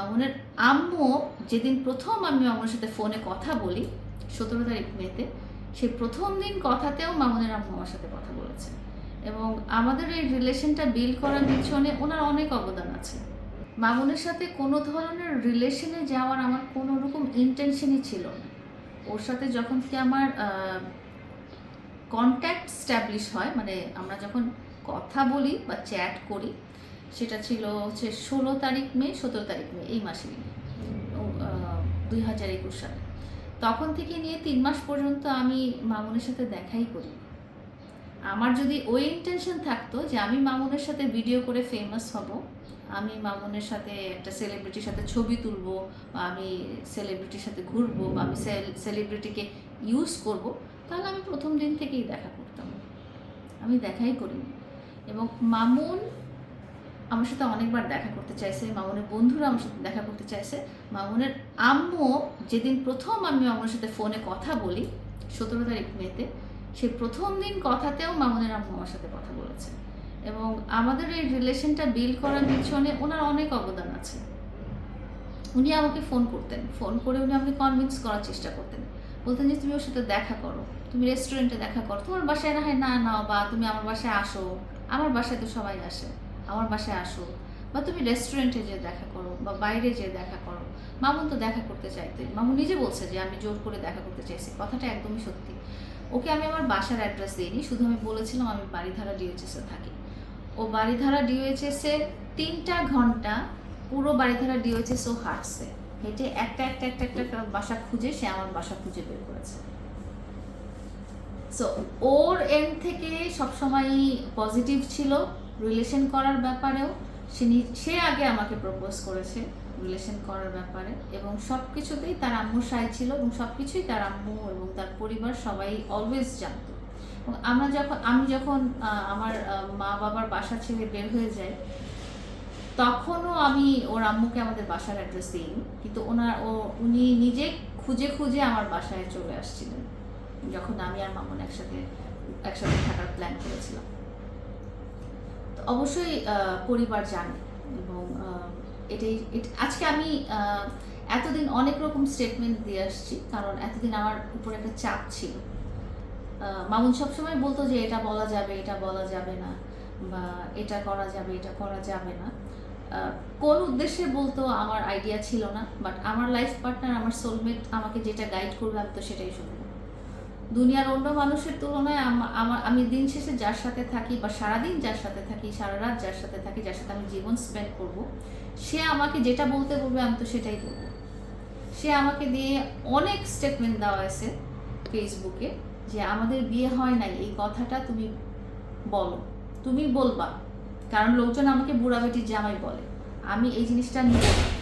মামুনের আম্মু যেদিন প্রথম আমি মামুনের সাথে ফোনে কথা বলি, সতেরো তারিখ মেতে সেই প্রথম দিন কথাতেও মামুনের আম্মু আমার সাথে কথা বলেছে। এবং আমাদের এই রিলেশনটা বিল্ড করার পিছনে ওনার অনেক অবদান আছে। মামুনের সাথে কোনো ধরনের রিলেশনে যাওয়ার আমার কোনো রকম ইন্টেনশনই ছিল না। ওর সাথে যখন কি আমার কন্ট্যাক্ট স্ট্যাবলিশ হয় মানে আমরা যখন কথা বলি বা চ্যাট করি সেটা ছিল হচ্ছে ষোলো তারিখ মে, সতেরো তারিখ মে, এই মাসে। মাসেরই দুই হাজার একুশ সালে। তখন থেকে নিয়ে তিন মাস পর্যন্ত আমি মামুনের সাথে দেখাই করি। আমার যদি ওই ইন্টেনশন থাকতো যে আমি মামুনের সাথে ভিডিও করে ফেমাস হব, আমি মামুনের সাথে একটা সেলিব্রিটির সাথে ছবি তুলবো, বা আমি সেলিব্রিটির সাথে ঘুরবো, বা আমি সেলিব্রিটিকে ইউজ করব, তাহলে আমি প্রথম দিন থেকেই দেখা করতাম। আমি দেখাই করিনি। এবং মামুন আমার সাথে অনেকবার দেখা করতে চাইছে, মামুনের বন্ধুরা আমার সাথে দেখা করতে চাইছে। মামুনের আম্মু যেদিন প্রথম আমি মামুনের সাথে ফোনে কথা বলি, সতেরো তারিখ মেতে, সে প্রথম দিন কথাতেও মামুনের আম্মু আমার সাথে কথা বলেছে। এবং আমাদের এই রিলেশনটা বিল্ড করার পিছনে ওনার অনেক অবদান আছে। উনি আমাকে ফোন করতেন। ফোন করে উনি আমাকে কনভিন্স করার চেষ্টা করতেন। বলতেন যে, তুমি ওর সাথে দেখা করো। তুমি রেস্টুরেন্টে দেখা করো। তোমার বাসায় না হয়, না নাও বা তুমি আমার বাসায় আসো। আমার বাসায় তো সবাই আসে। আমার বাসায় আসো, বা তুমি রেস্টুরেন্টে যেয়ে দেখা করো, বা বাইরে যেয়ে দেখা করো। মামুন তো দেখা করতে চাইতে। মামুন নিজে বলছে যে, আমি জোর করে দেখা করতে চাইছি। কথাটা একদমই সত্যি। ওকে আমি আমার বাসার অ্যাড্রেস দিইনি, শুধু আমি বলেছিলাম আমি বাড়িধারা ডিওএইচএসে থাকি। ও বাড়িধারা ডিওএইচএসে তিনটা ঘণ্টা পুরো বাড়িধারা ডিওএইচএস ও হাঁটছে। হেঁটে একটা একটা একটা একটা একটা বাসা খুঁজে সে আমার বাসা খুঁজে বের করেছে। সো ওর এন্ড থেকে সবসময়ই পজিটিভ ছিল। রিলেশন করার ব্যাপারেও সে সে আগে আমাকে প্রপোজ করেছে রিলেশন করার ব্যাপারে এবং সব কিছুতেই তার আম্মু সাই ছিল এবং সব কিছুই তার আম্মু এবং তার পরিবার সবাই অলওয়েজ জানতো। এবং আমরা যখন, আমি যখন আমার মা বাবার বাসা ছেড়ে বের হয়ে যাই, তখনও আমি ওর আম্মুকে আমাদের বাসার অ্যাড্রেস দিইনি। কিন্তু ওনার, ও, উনি নিজে খুঁজে খুঁজে আমার বাসায় চলে আসছিলেন। যখন আমি আর মামুন একসাথে একসাথে থাকার প্ল্যান করেছিলাম। অবশ্যই পরিবার জানে এবং এটাই আজকে আমি এতদিন অনেক রকম স্টেটমেন্ট দিয়ে আসছি, কারণ এতদিন আমার উপর একটা চাপ ছিল। মামুন সবসময় বলতো যে এটা বলা যাবে, এটা বলা যাবে না, বা এটা করা যাবে, এটা করা যাবে না। কোন উদ্দেশ্যে বলতো আমার আইডিয়া ছিল না বাট আমার লাইফ পার্টনার আমার সোলমেট আমাকে যেটা গাইড করবে, আমি তো সেটাই শুনব। দুনিয়ার অন্য মানুষের তুলনায় আমা- আমার, আমি দিন শেষে যার সাথে থাকি বা সারাদিন যার সাথে থাকি, সারা রাত যার সাথে থাকি, যার সাথে আমি জীবন স্পেন্ড করব, সে আমাকে যেটা বলতে বলবে আমি তো সেটাই বলব। সে আমাকে দিয়ে অনেক স্টেটমেন্ট দেওয়া আছে ফেসবুকে যে আমাদের বিয়ে হয় নাই, এই কথাটা তুমি বলো, তুমি বলবা। কারণ লোকজন আমাকে বুড়া বেটির জামাই বলে। আমি এই জিনিসটা নিয়ে